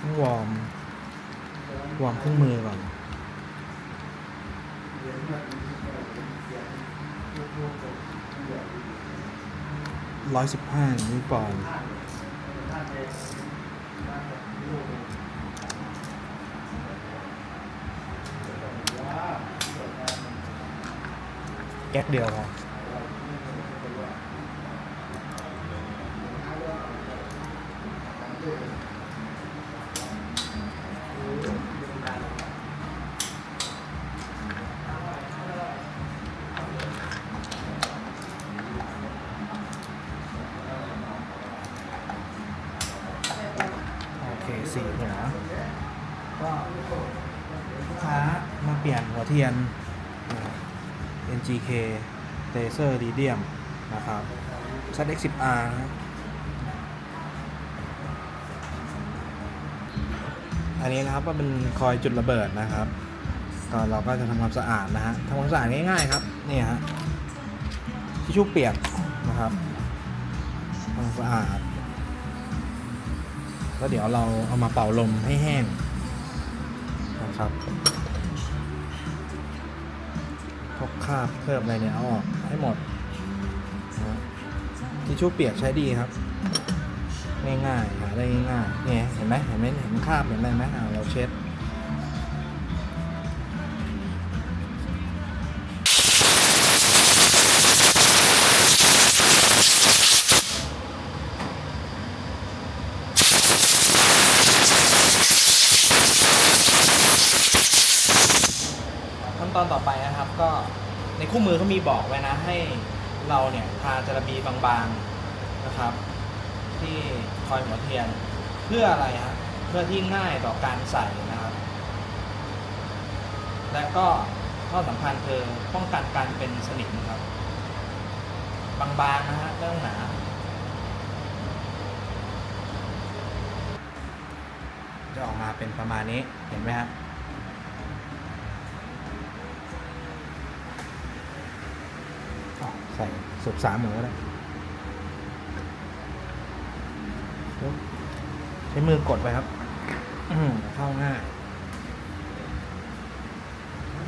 ต้งวอร์มวอร์มเครื่องมือก่อนร้อยสิบห้านิ้วปอนแก๊กเดียวพอ สีหัวก็ลูกค้ามาเปลี่ยนหัวเทียน NGK Laser Radium นะครับ ZX10R นะครับอันนี้นะครับก็เป็นคอยจุดระเบิดนะครับก็เราก็จะทำความสะอาดนะฮะทำความสะอาดง่ายๆครับนี่ฮะทิชชู่เปียกนะครับทำความสะอาด แล้วเดี๋ยวเราเอามาเป่าลมให้แห้งนะครับพวกคราบเคลือบอะไรเนี่ยเอาออกให้หมดนะทิชชู่เปียกใช้ดีครับ ง่ายๆหาได้ง่ายๆเนี่ยเห็นไหมเห็นไหมเห็นคราบเห็นอะไรไหมอ่าเราเช็ด ตอนต่อไปนะครับ ก็ในคู่มือเขามีบอกไว้นะให้เราเนี่ยทาจาระบีบางๆนะครับ ที่คอยหัวเทียนเพื่ออะไรฮะเพื่อที่ง่ายต่อการใส่นะครับ และก็ข้อสำคัญคือป้องกันการเป็นสนิมครับ บางๆนะฮะไม่ต้องหนาจะออกมาเป็นประมาณนี้เห็นไหมฮะ อะ ใส่สุบสามหมูก็ได้ปุ๊บใช้มือกดไปครับเข้าง่าย